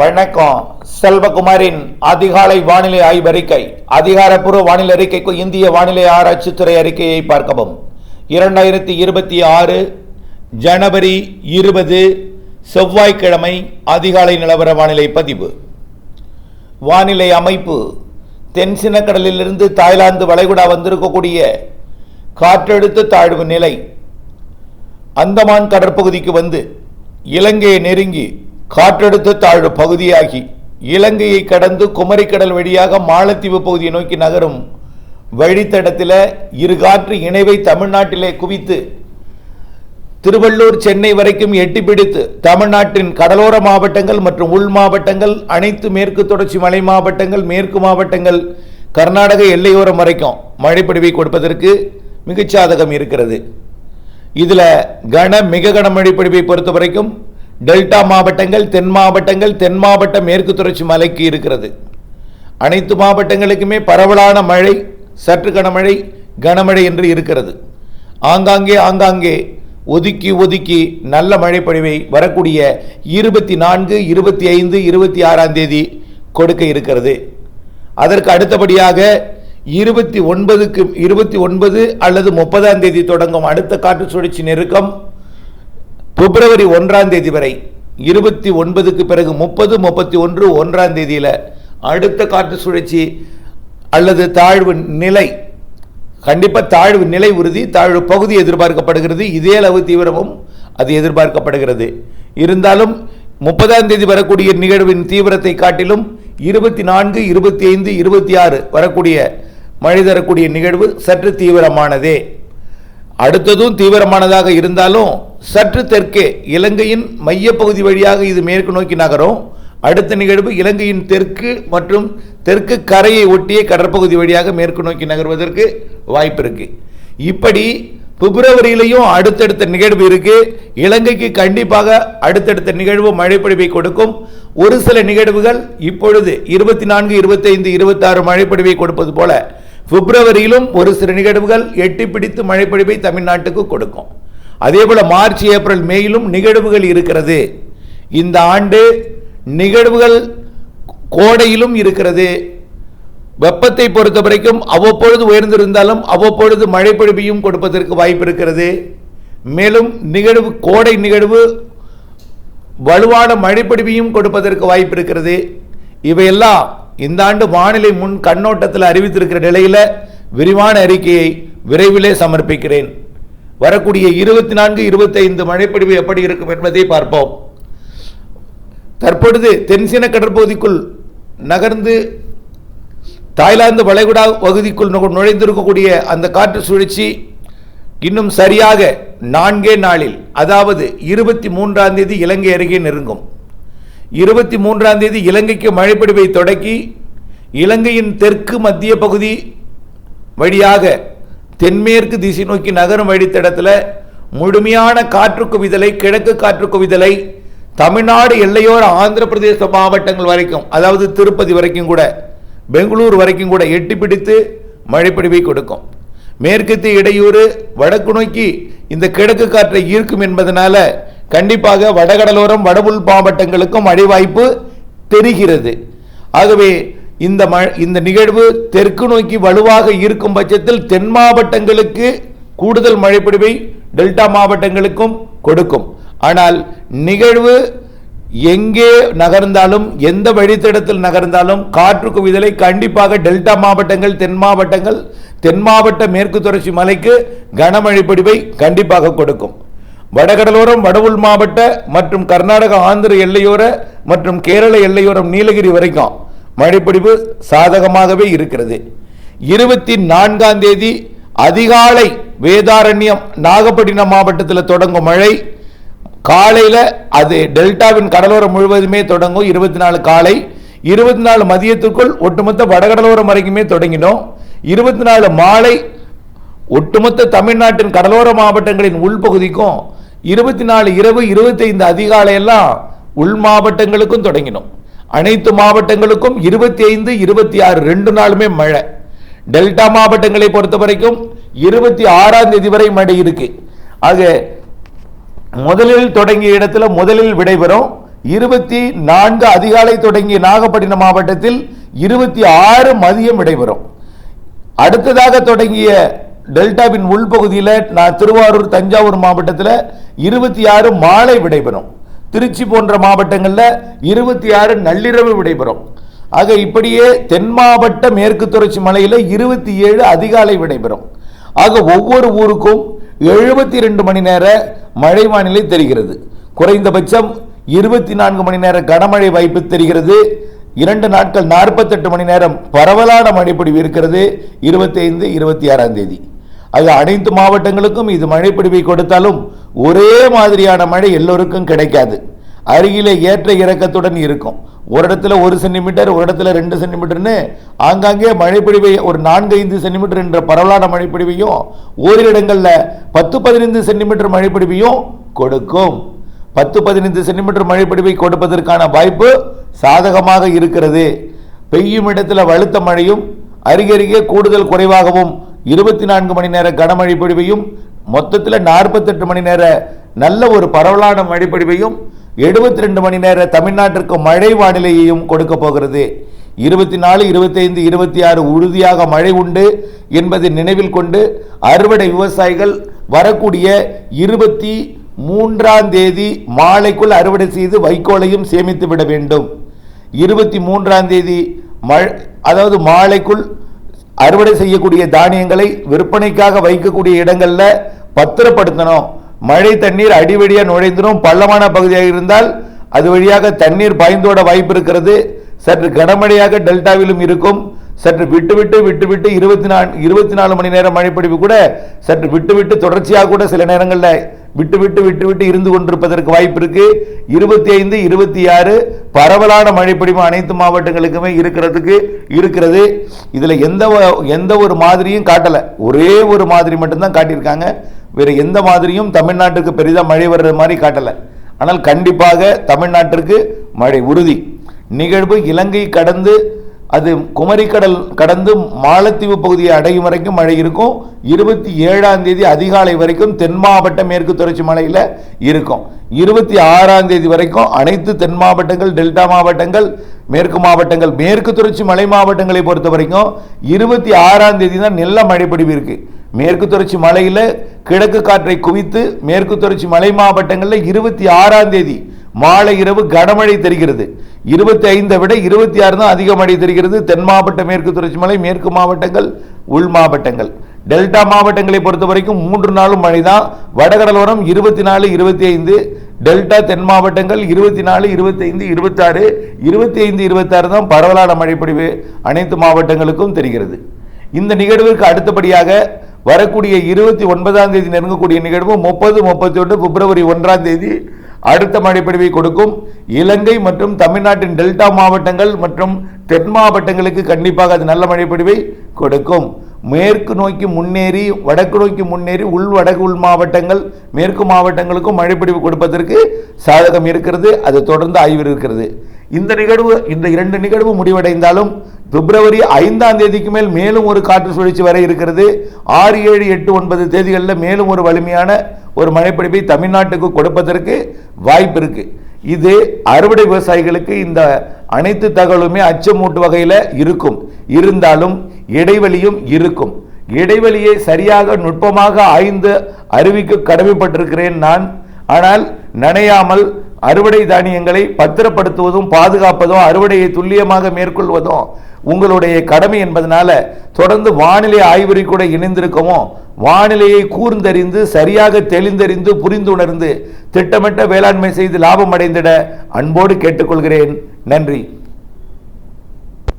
வணக்கம். செல்வகுமாரின் அதிகாலை வானிலை ஆய்வறிக்கை அதிகாரப்பூர்வ வானிலை அறிக்கைக்கு இந்திய வானிலை ஆராய்ச்சித்துறை அறிக்கையை பார்க்கவும். இரண்டாயிரத்தி இருபத்தி ஆறு ஜனவரி இருபது செவ்வாய்க்கிழமை அதிகாலை நிலவர வானிலை பதிவு. வானிலை அமைப்பு தென்சின கடலிலிருந்து தாய்லாந்து வளைகுடா வந்திருக்கக்கூடிய காற்றழுத்த தாழ்வு நிலை அந்தமான் கடற்பகுதிக்கு வந்து இலங்கையை நெருங்கி காற்றழுத்த தாழ்வு பகுதியாகி இலங்கையை கடந்து குமரிக்கடல் வழியாக மாலத்தீவு பகுதியை நோக்கி நகரும் வழித்தடத்தில் இரு காற்று இணைவை தமிழ்நாட்டிலே குவித்து திருவள்ளூர் சென்னை வரைக்கும் எட்டி பிடித்து தமிழ்நாட்டின் கடலோர மாவட்டங்கள் மற்றும் உள் மாவட்டங்கள் அனைத்து மேற்கு தொடர்ச்சி மலை மாவட்டங்கள் மேற்கு மாவட்டங்கள் கர்நாடக எல்லையோரம் வரைக்கும் மழைப்பொழிவை கொடுப்பதற்கு மிகச்சாதகம் இருக்கிறது. இதில் கன மிக கன மழைப்பொழிவை பொறுத்த வரைக்கும் டெல்டா மாவட்டங்கள் தென் மாவட்டங்கள் தென் மாவட்ட மேற்கு தொடர்ச்சி மலைக்கு இருக்கிறது. அனைத்து மாவட்டங்களுக்குமே பரவலான மழை சற்று கனமழை கனமழை என்று இருக்கிறது. ஆங்காங்கே ஆங்காங்கே ஒதுக்கி ஒதுக்கி நல்ல மழைப்பொழிவை வரக்கூடிய இருபத்தி நான்கு இருபத்தி ஐந்து இருபத்தி ஆறாம் தேதி கொடுக்க இருக்கிறது. அதற்கு அடுத்தபடியாக இருபத்தி ஒன்பதுக்கு இருபத்தி ஒன்பது அல்லது முப்பதாம் தேதி தொடங்கும் அடுத்த காற்று சுழற்சி நெருக்கம் பிப்ரவரி ஒன்றாம் தேதி வரை இருபத்தி ஒன்பதுக்கு பிறகு முப்பது முப்பத்தி ஒன்று ஒன்றாம் தேதியில் அடுத்த காற்று சுழற்சி அல்லது தாழ்வு நிலை கண்டிப்பாக தாழ்வு நிலை உறுதி தாழ்வு பகுதி எதிர்பார்க்கப்படுகிறது. இதே அளவு தீவிரமும் அது எதிர்பார்க்கப்படுகிறது. இருந்தாலும் முப்பதாம் தேதி வரக்கூடிய நிகழ்வின் தீவிரத்தை காட்டிலும் இருபத்தி நான்கு இருபத்தி ஐந்து இருபத்தி ஆறு வரக்கூடிய மழை தரக்கூடிய நிகழ்வு சற்று தீவிரமானதே. அடுத்ததும் தீவிரமானதாக இருந்தாலும் சற்று தெற்கே இலங்கையின் மையப்பகுதி வழியாக இது மேற்கு நோக்கி நகரும். அடுத்த நிகழ்வு இலங்கையின் தெற்கு மற்றும் தெற்கு கரையை ஒட்டிய கடற்பகுதி வழியாக மேற்கு நோக்கி நகர்வதற்கு வாய்ப்பு இருக்கு. இப்படி பிப்ரவரியிலையும் அடுத்தடுத்த நிகழ்வு இருக்கு. இலங்கைக்கு கண்டிப்பாக அடுத்தடுத்த நிகழ்வு மழைப்பொழிவை கொடுக்கும். ஒரு சில நிகழ்வுகள் இப்பொழுது இருபத்தி நான்கு இருபத்தைந்து இருபத்தாறு மழைப்பொழிவை கொடுப்பது போல பிப்ரவரியிலும் ஒரு சில நிகழ்வுகள் எட்டி பிடித்து மழைப்பொழிவை தமிழ்நாட்டுக்கு கொடுக்கும். அதே போல் மார்ச் ஏப்ரல் மேயிலும் நிகழ்வுகள் இருக்கிறது. இந்த ஆண்டு நிகழ்வுகள் கோடையிலும் இருக்கிறது. வெப்பத்தை பொறுத்த வரைக்கும் அவ்வப்பொழுது உயர்ந்திருந்தாலும் அவ்வப்பொழுது மழைப்பொழிவையும் கொடுப்பதற்கு வாய்ப்பு இருக்கிறது. மேலும் நிகழ்வு கோடை நிகழ்வு வலுவான மழைப்பொழிவையும் கொடுப்பதற்கு வாய்ப்பு இருக்கிறது. இவையெல்லாம் இந்த ஆண்டு வானிலை முன் கண்ணோட்டத்தில் அறிவித்திருக்கிற நிலையில் விரிவான அறிக்கையை விரைவிலே சமர்ப்பிக்கிறேன். வரக்கூடிய இருபத்தி நான்கு இருபத்தைந்து மழைப்பொழிவு எப்படி இருக்கும் என்பதை பார்ப்போம். தற்பொழுது தென்சீன கடற்பகுதிக்குள் நகர்ந்து தாய்லாந்து வளைகுடா பகுதிக்குள் நுழைந்திருக்கக்கூடிய அந்த காற்று சுழற்சி இன்னும் சரியாக நான்கே நாளில் அதாவது இருபத்தி மூன்றாம் தேதி இலங்கை அருகே நெருங்கும். இருபத்தி மூன்றாம் தேதி இலங்கைக்கு மழைப்பிடிவை தொடக்கி இலங்கையின் தெற்கு மத்திய பகுதி வழியாக தென்மேற்கு திசை நோக்கி நகரும் வழித்தடத்தில் முழுமையான காற்று குவிதலை கிழக்கு காற்று குவிதலை தமிழ்நாடு எல்லையோர ஆந்திர பிரதேச மாவட்டங்கள் வரைக்கும் அதாவது திருப்பதி வரைக்கும் கூட பெங்களூர் வரைக்கும் கூட எட்டி பிடித்து மழைப்பிடிவை கொடுக்கும். மேற்கத்திய இடையூறு வடக்கு நோக்கி இந்த கிழக்கு காற்றை ஈர்க்கும் என்பதனால கண்டிப்பாக வடகடலோரம் வடபுல் மாவட்டங்களுக்கும் மழை வாய்ப்பு தெரிகிறது. ஆகவே இந்த ம இந்த நிகழ்வு தெற்கு நோக்கி வலுவாக இருக்கும் பட்சத்தில் தென் மாவட்டங்களுக்கு கூடுதல் மழைப்பிடிவை டெல்டா மாவட்டங்களுக்கும் கொடுக்கும். ஆனால் நிகழ்வு எங்கே நகர்ந்தாலும் எந்த வழித்தடத்தில் நகர்ந்தாலும் காற்று குவிதலை கண்டிப்பாக டெல்டா மாவட்டங்கள் தென் மாவட்டங்கள் தென் மாவட்ட மேற்கு தொடர்ச்சி மலைக்கு கனமழை பொழிவை கண்டிப்பாக கொடுக்கும். வடகடலோரம் வடவுள் மாவட்ட மற்றும் கர்நாடக ஆந்திர எல்லையோர மற்றும் கேரள எல்லையோரம் நீலகிரி வரைக்கும் மழைப்பொழிவு சாதகமாகவே இருக்கிறது. இருபத்தி நான்காம் தேதி அதிகாலை வேதாரண்யம் நாகப்பட்டினம் மாவட்டத்தில் தொடங்கும் மழை. காலையில் அது டெல்டாவின் கடலோரம் முழுவதுமே தொடங்கும். இருபத்தி நாலு காலை இருபத்தி நாலு மதியத்துக்குள் ஒட்டுமொத்த வடகடலோரம் வரைக்குமே தொடங்கினோம். இருபத்தி நாலு மாலை ஒட்டுமொத்த தமிழ்நாட்டின் கடலோர மாவட்டங்களின் உள்பகுதிக்கும் இருபத்தி நாலு இரவு இருபத்தைந்து அதிகாலை எல்லாம் உள் மாவட்டங்களுக்கும் தொடங்கினோம். அனைத்து மாவட்டங்களுக்கும் இருபத்தி ஐந்து இருபத்தி ஆறு ரெண்டு நாளுமே மழை. டெல்டா மாவட்டங்களை பொறுத்த வரைக்கும் இருபத்தி ஆறாம் தேதி வரை மழை இருக்கு. ஆக முதலில் தொடங்கிய இடத்துல முதலில் விடைபெறும். இருபத்தி நான்கு அதிகாலை தொடங்கிய நாகப்பட்டினம் மாவட்டத்தில் இருபத்தி ஆறு மதியம் விடைபெறும். அடுத்ததாக தொடங்கிய டெல்டாவின் உள்பகுதியில் நான் திருவாரூர் தஞ்சாவூர் மாவட்டத்தில் இருபத்தி ஆறு மாலை விடைபெறும். திருச்சி போன்ற மாவட்டங்களில் இருபத்தி ஆறு நள்ளிரவு விடைபெறும். ஆக இப்படியே தென் மாவட்ட மேற்கு தொடர்ச்சி மலையில் இருபத்தி ஏழு அதிகாலை விடைபெறும். ஆக ஒவ்வொரு ஊருக்கும் எழுபத்தி ரெண்டு மணி நேர மழை வானிலை தெரிகிறது. குறைந்தபட்சம் இருபத்தி நான்கு மணி நேர கனமழை வாய்ப்பு தெரிகிறது. இரண்டு நாட்கள் நாற்பத்தெட்டு மணி நேரம் பரவலான மழைப்பொழிவு இருக்கிறது. இருபத்தைந்து இருபத்தி ஆறாம் தேதி. அது அனைத்து மாவட்டங்களுக்கும் இது மழைப்பிடிவை கொடுத்தாலும் ஒரே மாதிரியான மழை எல்லோருக்கும் கிடைக்காது. அருகிலே ஏற்ற இறக்கத்துடன் இருக்கும். ஒரு இடத்துல ஒரு சென்டிமீட்டர் ஒரு இடத்துல ரெண்டு சென்டிமீட்டர்னு ஆங்காங்கே மழைப்பிடிவை ஒரு நான்கு ஐந்து சென்டிமீட்டர் என்ற பரவலான மழைப்பிடிவையும் ஓரிரு இடங்களில் பத்து பதினைந்து சென்டிமீட்டர் மழைப்பிடிவையும் கொடுக்கும். பத்து பதினைந்து சென்டிமீட்டர் மழைப்பிடிவை கொடுப்பதற்கான வாய்ப்பு சாதகமாக இருக்கிறது. பெய்யும் இடத்துல வலுத்த மழையும் அருகருகே கூடுதல் குறைவாகவும் இருபத்தி நான்கு மணி நேர கனமழை பொழிவையும் மொத்தத்தில் நாற்பத்தெட்டு மணி நேர நல்ல ஒரு பரவலான மழைப்பொழிவையும் எழுபத்தி ரெண்டு மணி நேர தமிழ்நாட்டிற்கு மழை வானிலையையும் கொடுக்க போகிறது. இருபத்தி நாலு இருபத்தைந்து இருபத்தி ஆறு உறுதியாக மழை உண்டு என்பதை நினைவில் கொண்டு அறுவடை விவசாயிகள் வரக்கூடிய இருபத்தி மூன்றாம் தேதி மாலைக்குள் அறுவடை செய்து வைக்கோலையும் சேமித்து விட வேண்டும். இருபத்தி மூன்றாம் தேதி மழை அதாவது மாலைக்குள் அறுவடை செய்யக்கூடிய தானியங்களை விற்பனைக்காக வைக்கக்கூடிய இடங்களில் பத்திரப்படுத்தணும். மழை தண்ணீர் அடிவடியாக நுழைந்துடும் பள்ளமான பகுதியாக இருந்தால் அது வழியாக தண்ணீர் பாய்ந்தோட வாய்ப்பு இருக்கிறது. சற்று கனமழையாக டெல்டாவிலும் இருக்கும். சற்று விட்டு விட்டு விட்டு விட்டு இருபத்தி நாலு இருபத்தி நாலு மணி நேரம் மழைப்பொழிவு கூட சற்று விட்டு விட்டு தொடர்ச்சியாக கூட சில நேரங்களில் விட்டு விட்டு விட்டு விட்டு இருந்து கொண்டிருப்பதற்கு வாய்ப்பு இருக்கு. இருபத்தி ஐந்து இருபத்தி ஆறு பரவலான மழைப்பொழிவு அனைத்து மாவட்டங்களுக்குமே இருக்கிறதுக்கு இருக்கிறது. இதில் எந்த எந்த ஒரு மாதிரியும் காட்டலை. ஒரே ஒரு மாதிரி மட்டும்தான் காட்டியிருக்காங்க. வேறு எந்த மாதிரியும் தமிழ்நாட்டுக்கு பெரிதாக மழை வர்ற மாதிரி காட்டலை. ஆனால் கண்டிப்பாக தமிழ்நாட்டிற்கு மழை உறுதி. நிகழ்வு இலங்கை கடந்து அது குமரிக்கடல் கடந்து மாலத்தீவு பகுதியை அடையும் வரைக்கும் மழை இருக்கும். இருபத்தி ஏழாம் தேதி அதிகாலை வரைக்கும் தென் மாவட்ட மேற்கு தொடர்ச்சி மலையில் இருக்கும். இருபத்தி ஆறாம் தேதி வரைக்கும் அனைத்து தென் மாவட்டங்கள் டெல்டா மாவட்டங்கள் மேற்கு மாவட்டங்கள் மேற்கு தொடர்ச்சி மலை மாவட்டங்களை பொறுத்த வரைக்கும் இருபத்தி ஆறாம் தேதி தான் நல்ல மழைப்பொழிவு இருக்கு. மேற்கு தொடர்ச்சி மலையில் கிழக்கு காற்றை குவித்து மேற்கு தொடர்ச்சி மலை மாவட்டங்களில் இருபத்தி ஆறாம் தேதி மாலை இரவு கனமழை தெரிகிறது. இருபத்தி ஐந்தை விட இருபத்தி ஆறு தான் அதிக மழை தெரிகிறது. தென் மாவட்ட மேற்கு தொடர்ச்சி மலை மேற்கு மாவட்டங்கள் உள் மாவட்டங்கள். டெல்டா மாவட்டங்களை பொறுத்த வரைக்கும் மூன்று நாளும் மழை தான். வடகடலோரம் இருபத்தி நாலு இருபத்தி ஐந்து டெல்டா தென் மாவட்டங்கள் இருபத்தி நாலு இருபத்தி ஐந்து இருபத்தாறு. இருபத்தி ஐந்து இருபத்தாறு தான் பரவலான மழைப்பொழிவு அனைத்து மாவட்டங்களுக்கும் தெரிகிறது. இந்த நிகழ்விற்கு அடுத்தபடியாக வரக்கூடிய இருபத்தி ஒன்பதாம் தேதி நெருங்கக்கூடிய நிகழ்வு முப்பது முப்பத்தி ஒன்று பிப்ரவரி ஒன்றாம் தேதி அடுத்த மழைப்பொழிவை கொடுக்கும். இலங்கை மற்றும் தமிழ்நாட்டின் டெல்டா மாவட்டங்கள் மற்றும் தென் மாவட்டங்களுக்கு கண்டிப்பாக அது நல்ல மழைப்பொழிவை கொடுக்கும். மேற்கு நோக்கி முன்னேறி வடக்கு நோக்கி முன்னேறி உள் வடக்கு உள் மாவட்டங்கள் மேற்கு மாவட்டங்களுக்கும் மழைப்பிடிவு கொடுப்பதற்கு சாதகம் இருக்கிறது. அது தொடர்ந்து ஆய்வு இருக்கிறது. இந்த நிகழ்வு இந்த இரண்டு நிகழ்வு முடிவடைந்தாலும் பிப்ரவரி ஐந்தாம் தேதிக்கு மேல் மேலும் ஒரு காற்று சுழற்சி வர இருக்கிறது. ஆறு ஏழு எட்டு ஒன்பது தேதிகளில் மேலும் ஒரு வலிமையான ஒரு மழைப்பிடிப்பை தமிழ்நாட்டுக்கு கொடுப்பதற்கு வாய்ப்பு இருக்கு. இது அறுவடை விவசாயிகளுக்கு இந்த அனைத்து தகவலுமே அச்சமூட்டு வகையில் இருக்கும். இருந்தாலும் இடைவெளியும் இருக்கும். இடைவெளியை சரியாக நுட்பமாக ஆய்ந்து அறிவிக்க கடமைப்பட்டிருக்கிறேன் நான். ஆனால் நனையாமல் அறுவடை தானியங்களை பத்திரப்படுத்துவதும் பாதுகாப்பதும் அறுவடையை துல்லியமாக மேற்கொள்வதும் உங்களுடைய கடமை என்பதனால தொடர்ந்து வானிலை ஆய்வறி கூட இணைந்திருக்கவும் வானிலையை கூர்ந்தறிந்து சரியாக தெளிந்தறிந்து புரிந்துணர்ந்து திட்டமிட்ட வேளாண்மை செய்து லாபம் அடைந்திட அன்போடு கேட்டுக்கொள்கிறேன். நன்றி.